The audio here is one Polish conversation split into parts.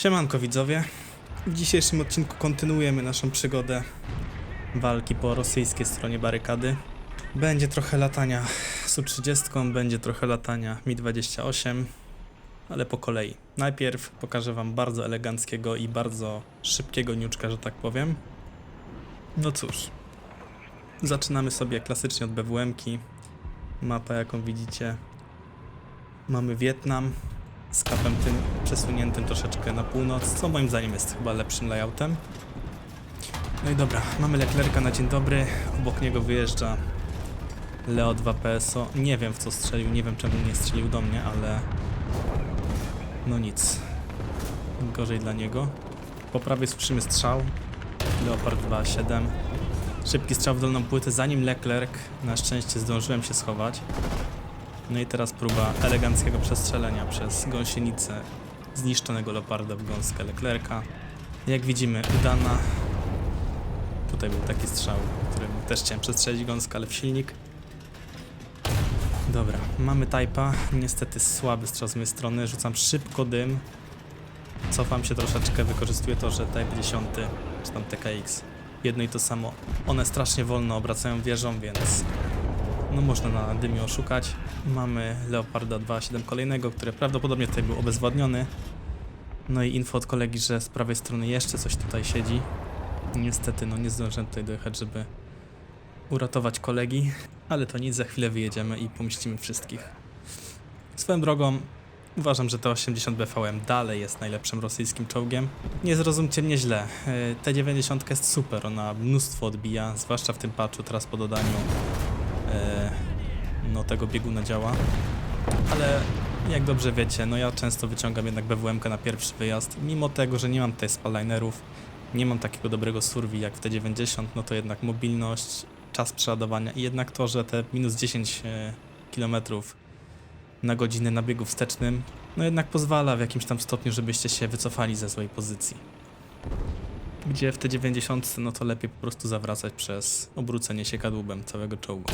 Siemanko widzowie. W dzisiejszym odcinku kontynuujemy naszą przygodę walki po rosyjskiej stronie barykady. Będzie trochę latania Su-30, będzie trochę latania Mi-28, ale po kolei. Najpierw pokażę wam bardzo eleganckiego i bardzo szybkiego niuczka, że tak powiem. No cóż, zaczynamy sobie klasycznie od BWM-ki. Mapa jaką widzicie. Mamy Wietnam, z kapem tym przesuniętym troszeczkę na północ, co moim zdaniem jest chyba lepszym layoutem. No i dobra, mamy Leclerca na dzień dobry, obok niego wyjeżdża Leo 2 PSO. Nie wiem w co strzelił, nie wiem czemu nie strzelił do mnie, ale no nic. Gorzej dla niego. Po prawej słyszymy strzał. Leopard 2.7. Szybki strzał w dolną płytę, zanim Leclerc na szczęście zdążyłem się schować. No i teraz próba eleganckiego przestrzelenia przez gąsienicę zniszczonego Leoparda w gąskę Leclerca. Jak widzimy, udana. Tutaj był taki strzał, którym też chciałem przestrzelić gąskę, ale w silnik. Dobra, mamy Type'a. Niestety słaby strzał z mojej strony. Rzucam szybko dym. Cofam się troszeczkę, wykorzystuję to, że Type 10 czy tam TKX jedno i to samo. One strasznie wolno obracają wieżą, więc no można na dymie oszukać. Mamy Leoparda 2.7 kolejnego, który prawdopodobnie tutaj był obezwładniony. No i info od kolegi, że z prawej strony jeszcze coś tutaj siedzi. Niestety, no nie zdążyłem tutaj dojechać, żeby uratować kolegi, ale to nic, za chwilę wyjedziemy i pomieścimy wszystkich. Swoją drogą, uważam, że T-80 BVM dalej jest najlepszym rosyjskim czołgiem. Nie zrozumcie mnie źle, e, T-90 jest super, ona mnóstwo odbija, zwłaszcza w tym patchu teraz po dodaniu e, no tego bieguna działa. Ale jak dobrze wiecie, no ja często wyciągam jednak BWM na pierwszy wyjazd. Mimo tego, że nie mam tutaj spallinerów, nie mam takiego dobrego survi jak w T90, no to jednak mobilność, czas przeładowania i jednak to, że te minus 10 e, km na godzinę na biegu wstecznym, no jednak pozwala w jakimś tam stopniu, żebyście się wycofali ze złej pozycji. Gdzie w T90, no to lepiej po prostu zawracać przez obrócenie się kadłubem całego czołgu.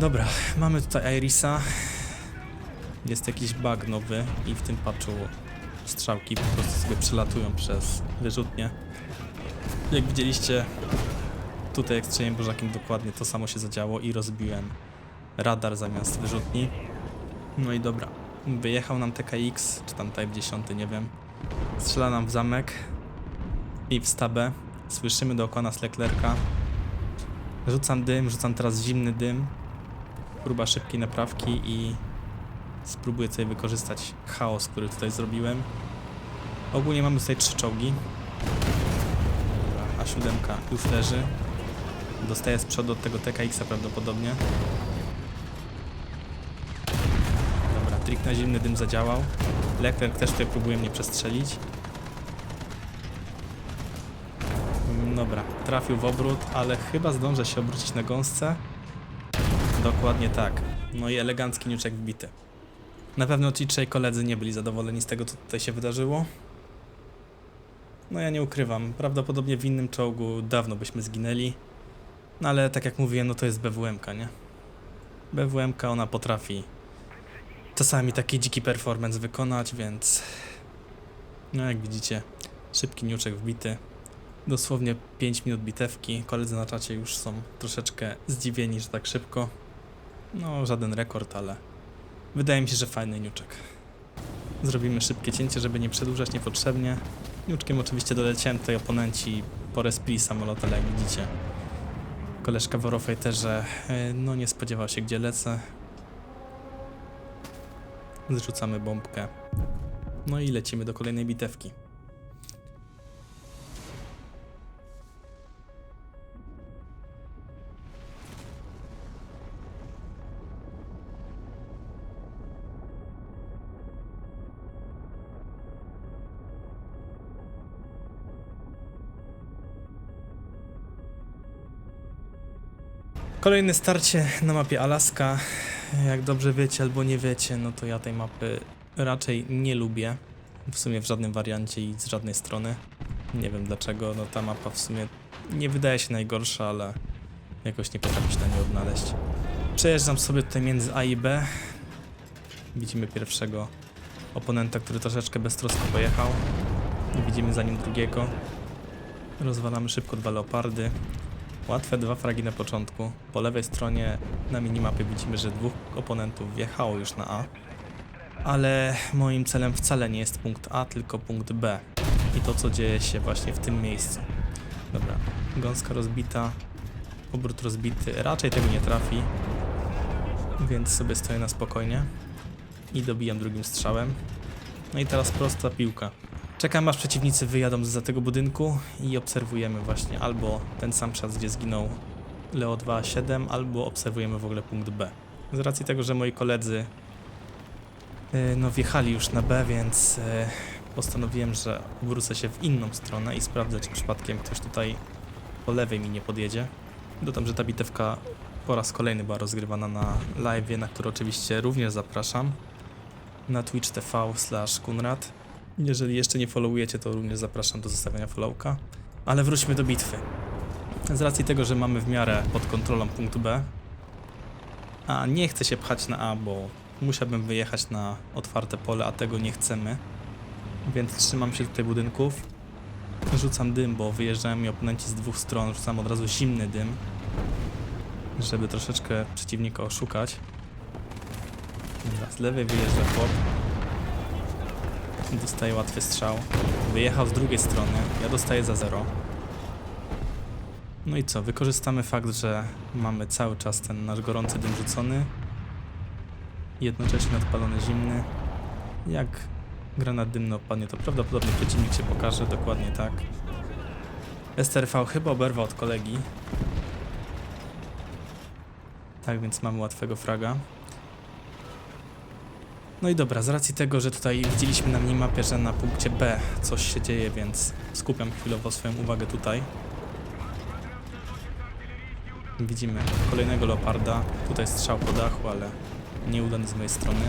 Dobra, mamy tutaj Irisa. Jest jakiś bug nowy i w tym patchu strzałki po prostu sobie przelatują przez wyrzutnie. Jak widzieliście, tutaj jak strzeliłem bożakiem dokładnie to samo się zadziało i rozbiłem radar zamiast wyrzutni. No i dobra, wyjechał nam TKX, czy tam Type 10, nie wiem. Strzela nam w zamek i w stabę. Słyszymy dookoła nas Leclerca. Rzucam dym, rzucam teraz zimny dym. Próba szybkiej naprawki i spróbuję tutaj wykorzystać chaos, który tutaj zrobiłem. Ogólnie mamy tutaj trzy czołgi. Dobra, A7 już leży. Dostaję z przodu od tego TKX-a prawdopodobnie. Dobra, trik na zimny dym zadziałał. Leclerc też tutaj próbuje mnie przestrzelić. Mm, Dobra, trafił w obrót, ale chyba zdążę się obrócić na gąsce. Dokładnie tak. No i elegancki niuczek wbity. Na pewno ci trzej koledzy nie byli zadowoleni z tego, co tutaj się wydarzyło. No ja nie ukrywam, prawdopodobnie w innym czołgu dawno byśmy zginęli. No ale tak jak mówiłem, no to jest BWM-ka, nie? BWM-ka ona potrafi czasami taki dziki performance wykonać, więc no jak widzicie, szybki niuczek wbity. Dosłownie 5 minut bitewki. Koledzy na czacie już są troszeczkę zdziwieni, że tak szybko. No, żaden rekord, ale wydaje mi się, że fajny niuczek. Zrobimy szybkie cięcie, żeby nie przedłużać niepotrzebnie. Niuczkiem oczywiście doleciałem tutaj oponenci po respli samolota, ale jak widzicie. Koleżka w Eurofighterze no nie spodziewał się, gdzie lecę. Zrzucamy bombkę. No i lecimy do kolejnej bitewki. Kolejne starcie na mapie Alaska. Jak dobrze wiecie albo nie wiecie, no to ja tej mapy raczej nie lubię. W sumie w żadnym wariancie i z żadnej strony. Nie wiem dlaczego, no ta mapa w sumie nie wydaje się najgorsza, ale jakoś nie potrafię się na nie odnaleźć. Przejeżdżam sobie tutaj między A i B. Widzimy pierwszego oponenta, który troszeczkę beztrosko pojechał. Widzimy za nim drugiego. Rozwalamy szybko dwa leopardy. Łatwe dwa fragi na początku. Po lewej stronie na minimapie widzimy, że dwóch oponentów wjechało już na A. Ale moim celem wcale nie jest punkt A, tylko punkt B. I to, co dzieje się właśnie w tym miejscu. Dobra, gąska rozbita, obrót rozbity. Raczej tego nie trafi, więc sobie stoję na spokojnie i dobijam drugim strzałem. No i teraz prosta piłka. Czekam aż przeciwnicy wyjadą za tego budynku i obserwujemy właśnie albo ten sam czas, gdzie zginął Leo 2.7, albo obserwujemy w ogóle punkt B. Z racji tego, że moi koledzy yy, no wjechali już na B, więc yy, postanowiłem, że obrócę się w inną stronę i sprawdzę, czy przypadkiem ktoś tutaj po lewej mi nie podjedzie. Dodam, że ta bitewka po raz kolejny była rozgrywana na live, na który oczywiście również zapraszam na Twitch TV slash. Jeżeli jeszcze nie followujecie, to również zapraszam do zostawiania followka. Ale wróćmy do bitwy. Z racji tego, że mamy w miarę pod kontrolą punkt B, a nie chcę się pchać na A, bo musiałbym wyjechać na otwarte pole, a tego nie chcemy. Więc trzymam się tutaj budynków. Rzucam dym, bo wyjeżdżają mi oponenci z dwóch stron. Rzucam od razu zimny dym, żeby troszeczkę przeciwnika oszukać. Z lewej wyjeżdża chłop. Dostaje łatwy strzał. Wyjechał z drugiej strony. Ja dostaję za zero. No i co? Wykorzystamy fakt, że mamy cały czas ten nasz gorący dym rzucony. Jednocześnie odpalony zimny. Jak granat dymny opadnie, to prawdopodobnie przeciwnik się pokaże. Dokładnie tak. STRV chyba oberwał od kolegi. Tak więc mamy łatwego fraga. No i dobra, z racji tego, że tutaj widzieliśmy na minimapie, że na punkcie B coś się dzieje, więc skupiam chwilowo swoją uwagę tutaj. Widzimy kolejnego leoparda. Tutaj strzał po dachu, ale nieudany z mojej strony.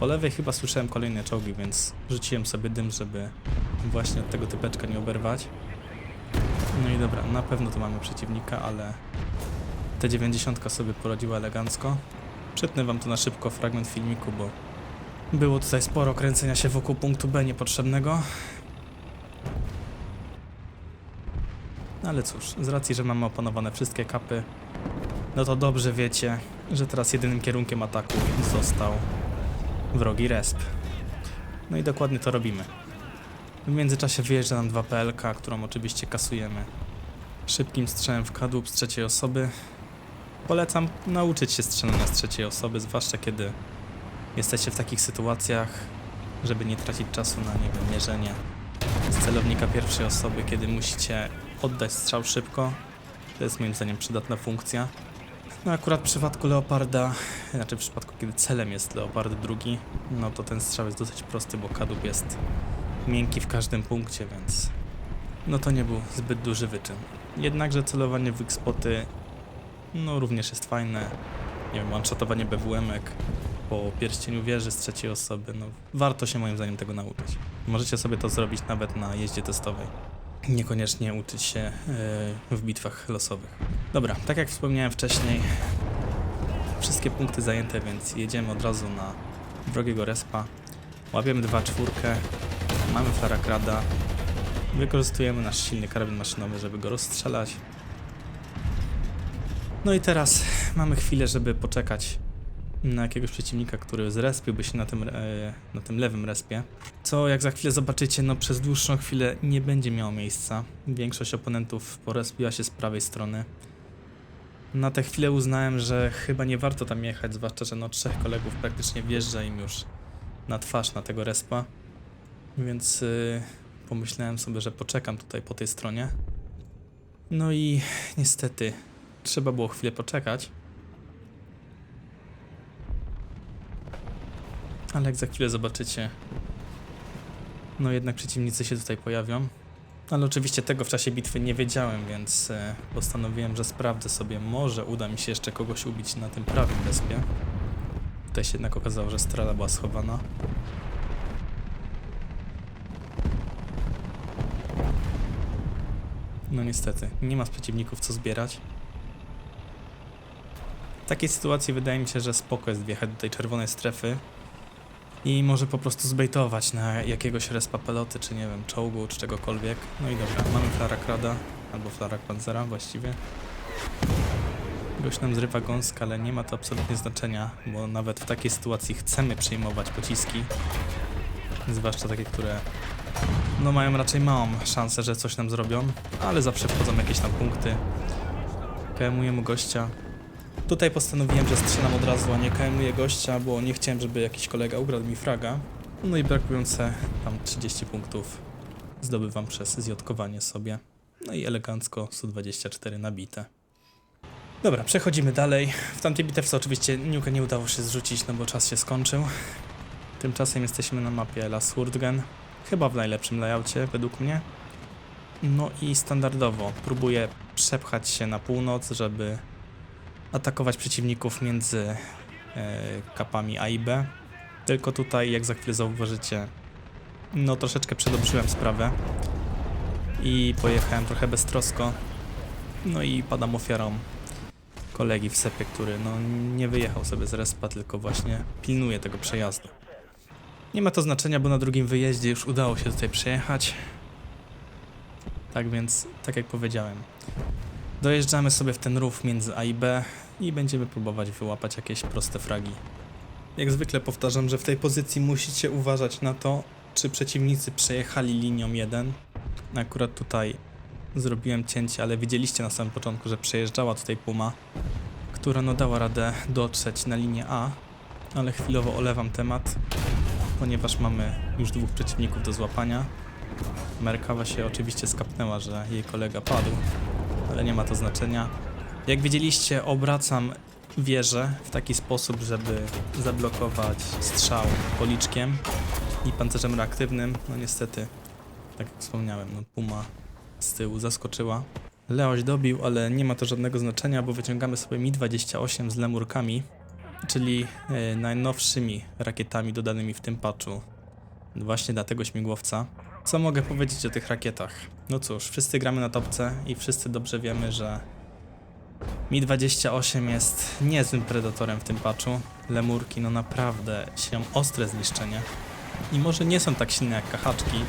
Po lewej chyba słyszałem kolejne czołgi, więc rzuciłem sobie dym, żeby właśnie od tego typeczka nie oberwać. No i dobra, na pewno tu mamy przeciwnika, ale T90 sobie poradziła elegancko. Przytnę wam tu na szybko fragment filmiku, bo było tutaj sporo kręcenia się wokół punktu B niepotrzebnego. No Ale cóż, z racji, że mamy opanowane wszystkie kapy, no to dobrze wiecie, że teraz jedynym kierunkiem ataku został wrogi resp. No i dokładnie to robimy. W międzyczasie wyjeżdża nam 2 PLK, którą oczywiście kasujemy szybkim strzałem w kadłub z trzeciej osoby. Polecam nauczyć się strzelania z trzeciej osoby, zwłaszcza kiedy jesteście w takich sytuacjach, żeby nie tracić czasu na, nie mierzenie z celownika pierwszej osoby, kiedy musicie oddać strzał szybko. To jest moim zdaniem przydatna funkcja. No akurat w przypadku Leoparda, znaczy w przypadku kiedy celem jest Leopard drugi, no to ten strzał jest dosyć prosty, bo kadłub jest miękki w każdym punkcie, więc no to nie był zbyt duży wyczyn. Jednakże celowanie w X-spoty no również jest fajne. Nie wiem, one-shotowanie BWM-ek po pierścieniu wieży z trzeciej osoby, no warto się moim zdaniem tego nauczyć. Możecie sobie to zrobić nawet na jeździe testowej. Niekoniecznie uczyć się yy, w bitwach losowych. Dobra, tak jak wspomniałem wcześniej, wszystkie punkty zajęte, więc jedziemy od razu na wrogiego respa. Łapiemy 2 czwórkę, mamy flarakrada, wykorzystujemy nasz silny karabin maszynowy, żeby go rozstrzelać. No i teraz mamy chwilę, żeby poczekać na jakiegoś przeciwnika, który zrespiłby się na tym, e, na tym lewym respie. Co jak za chwilę zobaczycie, no przez dłuższą chwilę nie będzie miało miejsca. Większość oponentów porespiła się z prawej strony. Na tę chwilę uznałem, że chyba nie warto tam jechać, zwłaszcza, że no trzech kolegów praktycznie wjeżdża im już na twarz na tego respa. Więc y, pomyślałem sobie, że poczekam tutaj po tej stronie. No i niestety trzeba było chwilę poczekać. Ale jak za chwilę zobaczycie, no jednak przeciwnicy się tutaj pojawią. Ale oczywiście tego w czasie bitwy nie wiedziałem, więc e, postanowiłem, że sprawdzę sobie, może uda mi się jeszcze kogoś ubić na tym prawym respie. Tutaj się jednak okazało, że strela była schowana. No niestety, nie ma z przeciwników co zbierać. W takiej sytuacji wydaje mi się, że spoko jest wjechać do tej czerwonej strefy i może po prostu zbejtować na jakiegoś respa peloty, czy nie wiem, czołgu, czy czegokolwiek. No i dobra, mamy Flara Krada, albo Flara Panzera właściwie. Gość nam zrywa gąska, ale nie ma to absolutnie znaczenia, bo nawet w takiej sytuacji chcemy przyjmować pociski. Zwłaszcza takie, które no mają raczej małą szansę, że coś nam zrobią, ale zawsze wchodzą jakieś tam punkty. KM-ujemy gościa. Tutaj postanowiłem, że strzelam od razu, a nie KM-uję gościa, bo nie chciałem, żeby jakiś kolega ukradł mi fraga. No i brakujące tam 30 punktów zdobywam przez zjotkowanie sobie. No i elegancko Su-24 nabite. Dobra, przechodzimy dalej. W tamtej bitewce oczywiście Niuka nie udało się zrzucić, no bo czas się skończył. Tymczasem jesteśmy na mapie Las Hurtgen. Chyba w najlepszym layoutie, według mnie. No i standardowo próbuję przepchać się na północ, żeby atakować przeciwników między e, kapami A i B. Tylko tutaj, jak za chwilę zauważycie, no troszeczkę przedobrzyłem sprawę i pojechałem trochę beztrosko. No i padam ofiarą kolegi w sepie, który no nie wyjechał sobie z respa, tylko właśnie pilnuje tego przejazdu. Nie ma to znaczenia, bo na drugim wyjeździe już udało się tutaj przejechać. Tak więc, tak jak powiedziałem, dojeżdżamy sobie w ten rów między A i B i będziemy próbować wyłapać jakieś proste fragi. Jak zwykle powtarzam, że w tej pozycji musicie uważać na to, czy przeciwnicy przejechali linią 1. Akurat tutaj zrobiłem cięcie, ale widzieliście na samym początku, że przejeżdżała tutaj Puma, która no dała radę dotrzeć na linię A, ale chwilowo olewam temat, ponieważ mamy już dwóch przeciwników do złapania. Merkawa się oczywiście skapnęła, że jej kolega padł, ale nie ma to znaczenia. Jak widzieliście, obracam wieżę w taki sposób, żeby zablokować strzał policzkiem i pancerzem reaktywnym. No niestety, tak jak wspomniałem, no Puma z tyłu zaskoczyła. Leoś dobił, ale nie ma to żadnego znaczenia, bo wyciągamy sobie Mi-28 z lemurkami, czyli e, najnowszymi rakietami dodanymi w tym patchu właśnie dla tego śmigłowca. Co mogę powiedzieć o tych rakietach? No cóż, wszyscy gramy na topce i wszyscy dobrze wiemy, że Mi-28 jest niezłym predatorem w tym patchu. Lemurki no naprawdę siją ostre zniszczenie. I może nie są tak silne jak kachaczki,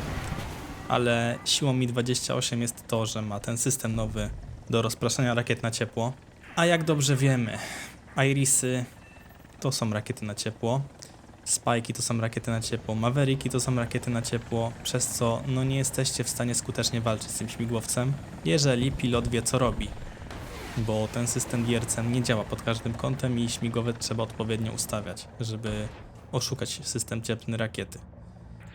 ale siłą Mi-28 jest to, że ma ten system nowy do rozpraszania rakiet na ciepło. A jak dobrze wiemy, Irisy to są rakiety na ciepło, Spike'i to są rakiety na ciepło, Mavericki to są rakiety na ciepło, przez co no nie jesteście w stanie skutecznie walczyć z tym śmigłowcem, jeżeli pilot wie co robi. Bo ten system DRCM nie działa pod każdym kątem i śmigłowiec trzeba odpowiednio ustawiać, żeby oszukać system cieplny rakiety.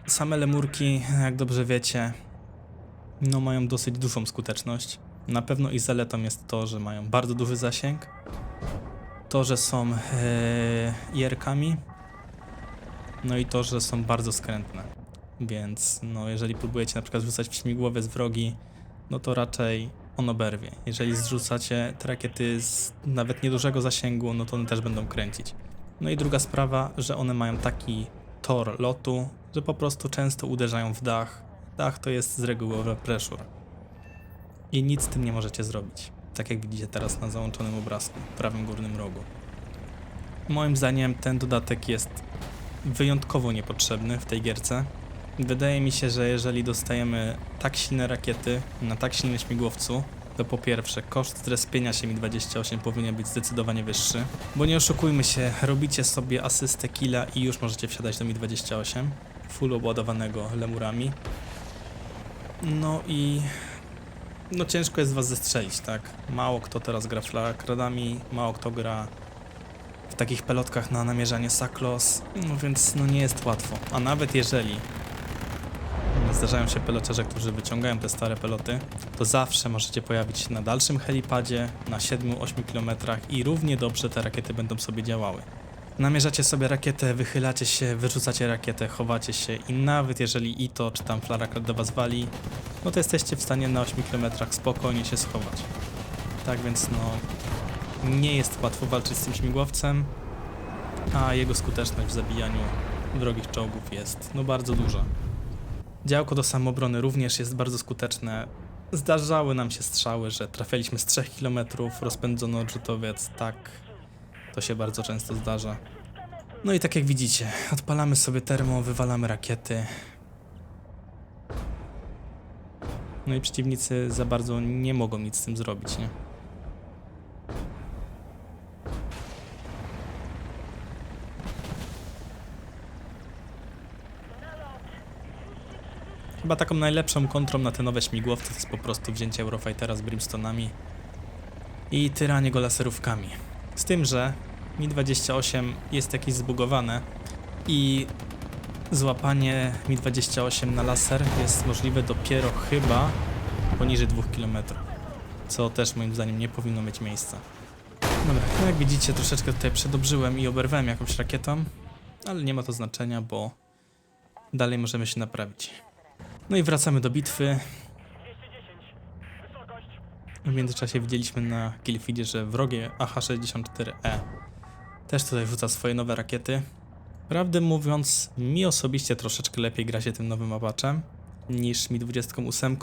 Same lemurki, jak dobrze wiecie, no mają dosyć dużą skuteczność. Na pewno ich zaletą jest to, że mają bardzo duży zasięg, to, że są jerkami, no i to, że są bardzo skrętne. Więc no, jeżeli próbujecie na przykład rzucać w śmigłowiec wrogi, no to raczej on oberwie. Jeżeli zrzucacie te rakiety z nawet niedużego zasięgu, no to one też będą kręcić. No i druga sprawa, że one mają taki tor lotu, że po prostu często uderzają w dach. Dach to jest z reguły overpressure. I nic z tym nie możecie zrobić. Tak jak widzicie teraz na załączonym obrazku w prawym górnym rogu. Moim zdaniem ten dodatek jest wyjątkowo niepotrzebny w tej gierce. Wydaje mi się, że jeżeli dostajemy tak silne rakiety na tak silnym śmigłowcu, to po pierwsze koszt zrespienia się Mi-28 powinien być zdecydowanie wyższy, bo nie oszukujmy się, robicie sobie asystę killa i już możecie wsiadać do Mi-28, full obładowanego lemurami. No i no ciężko jest was zestrzelić, tak? Mało kto teraz gra flakradami, mało kto gra w takich pelotkach na namierzanie saklos, no więc no nie jest łatwo. A nawet jeżeli zdarzają się pelocerze, którzy wyciągają te stare peloty, to zawsze możecie pojawić się na dalszym helipadzie na 7-8 km i równie dobrze te rakiety będą sobie działały. Namierzacie sobie rakietę, wychylacie się, wyrzucacie rakietę, chowacie się i nawet jeżeli ITO czy tam flarakrat do was wali, no to jesteście w stanie na 8 km spokojnie się schować. Tak więc no, nie jest łatwo walczyć z tym śmigłowcem, a jego skuteczność w zabijaniu wrogich czołgów jest no bardzo duża. Działko do samobrony również jest bardzo skuteczne. Zdarzały nam się strzały, że trafialiśmy z 3 km, rozpędzono odrzutowiec, tak, to się bardzo często zdarza. No i tak jak widzicie, odpalamy sobie termo, wywalamy rakiety. No i przeciwnicy za bardzo nie mogą nic z tym zrobić, nie? Chyba taką najlepszą kontrą na te nowe śmigłowce to jest po prostu wzięcie Eurofightera z Brimstonami i tyranie go laserówkami. Z tym, że Mi-28 jest jakieś zbugowane i złapanie Mi-28 na laser jest możliwe dopiero chyba poniżej 2 km, co też moim zdaniem nie powinno mieć miejsca. Dobra, no jak widzicie troszeczkę tutaj przedobrzyłem i oberwałem jakąś rakietą, ale nie ma to znaczenia, bo dalej możemy się naprawić. No i wracamy do bitwy. W międzyczasie widzieliśmy na Killfeedzie, że wrogie AH-64E też tutaj rzuca swoje nowe rakiety. Prawdę mówiąc, mi osobiście troszeczkę lepiej gra się tym nowym Apache'em niż mi 28,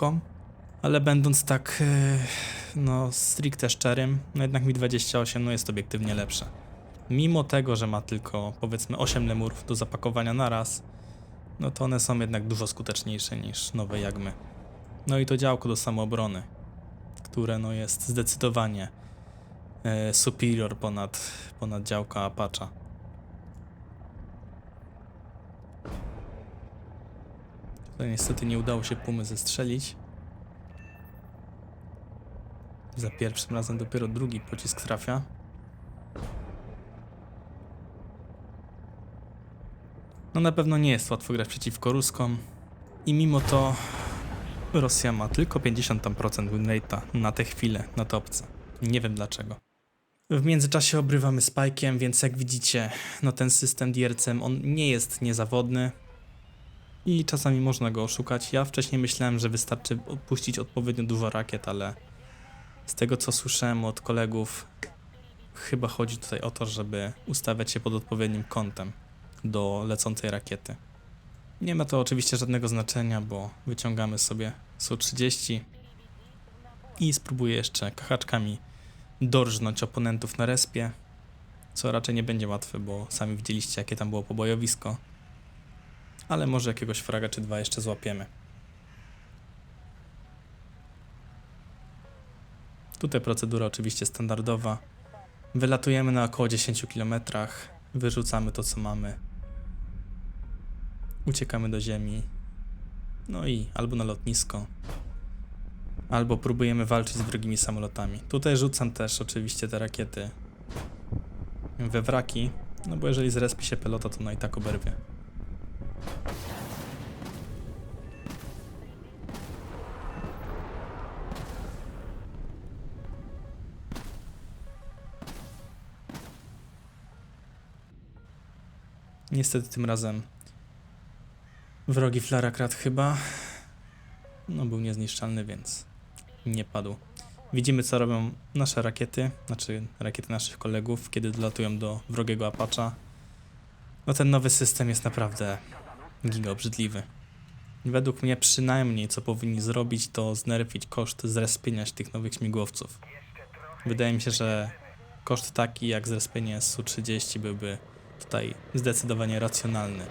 ale będąc tak, e, no, stricte szczerym, no jednak mi 28 no jest obiektywnie lepsze. Mimo tego, że ma tylko powiedzmy 8 lemurów do zapakowania na raz, no to one są jednak dużo skuteczniejsze niż nowe jagmy. No i to działko do samoobrony, które no jest zdecydowanie e, superior ponad, ponad działka Apache. Tutaj niestety nie udało się pumy zestrzelić. Za pierwszym razem dopiero drugi pocisk trafia. No na pewno nie jest łatwo grać przeciwko Ruskom i mimo to Rosja ma tylko 50% tam procent win rate'a na tę chwilę na topce. Nie wiem dlaczego. W międzyczasie obrywamy spajkiem, więc jak widzicie, no ten system DRCM on nie jest niezawodny i czasami można go oszukać. Ja wcześniej myślałem, że wystarczy puścić odpowiednio dużo rakiet, ale z tego co słyszałem od kolegów, chyba chodzi tutaj o to, żeby ustawiać się pod odpowiednim kątem do lecącej rakiety. Nie ma to oczywiście żadnego znaczenia, bo wyciągamy sobie Su-30 i spróbuję jeszcze kachaczkami dorżnąć oponentów na respie, co raczej nie będzie łatwe, bo sami widzieliście jakie tam było pobojowisko, ale może jakiegoś fraga czy dwa jeszcze złapiemy. Tutaj procedura oczywiście standardowa. Wylatujemy na około 10 km, wyrzucamy to co mamy uciekamy do ziemi. No i albo na lotnisko, albo próbujemy walczyć z wrogimi samolotami. Tutaj rzucam też oczywiście te rakiety we wraki, no bo jeżeli zrespi się pelota, to no i tak oberwie. Niestety tym razem Wrogi Flarakrat chyba. No był niezniszczalny, więc nie padł. Widzimy co robią nasze rakiety, znaczy rakiety naszych kolegów, kiedy dolatują do wrogiego Apacha. No ten nowy system jest naprawdę giga obrzydliwy. Według mnie przynajmniej co powinni zrobić to znerfić koszt zrespienia tych nowych śmigłowców. Wydaje mi się, że koszt taki jak zrespienie Su-30 byłby tutaj zdecydowanie racjonalny.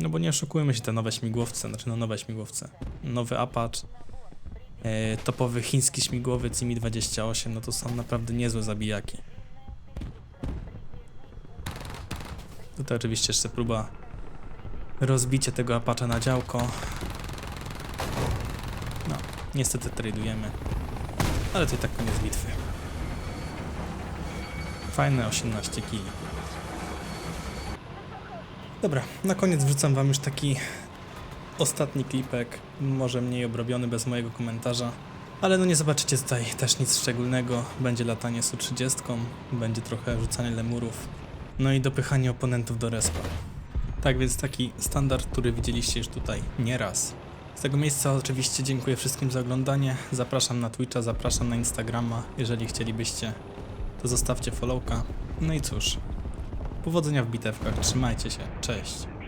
No bo nie oszukujmy się, te nowe śmigłowce, znaczy no nowe śmigłowce, nowy Apache, e, topowy chiński śmigłowiec Mi-28, no to są naprawdę niezłe zabijaki. Tutaj oczywiście jeszcze próba rozbicia tego Apache na działko. No, niestety tradujemy, ale to i tak koniec bitwy. Fajne 18 kili. Dobra, na koniec wrzucam wam już taki ostatni klipek, może mniej obrobiony bez mojego komentarza. Ale no nie zobaczycie tutaj też nic szczególnego. Będzie latanie Su-30, będzie trochę rzucanie lemurów, no i dopychanie oponentów do respa. Tak więc taki standard, który widzieliście już tutaj nieraz. Z tego miejsca oczywiście dziękuję wszystkim za oglądanie. Zapraszam na Twitcha, zapraszam na Instagrama. Jeżeli chcielibyście, to zostawcie followka. No i cóż, Powodzenia w bitewkach, trzymajcie się, cześć.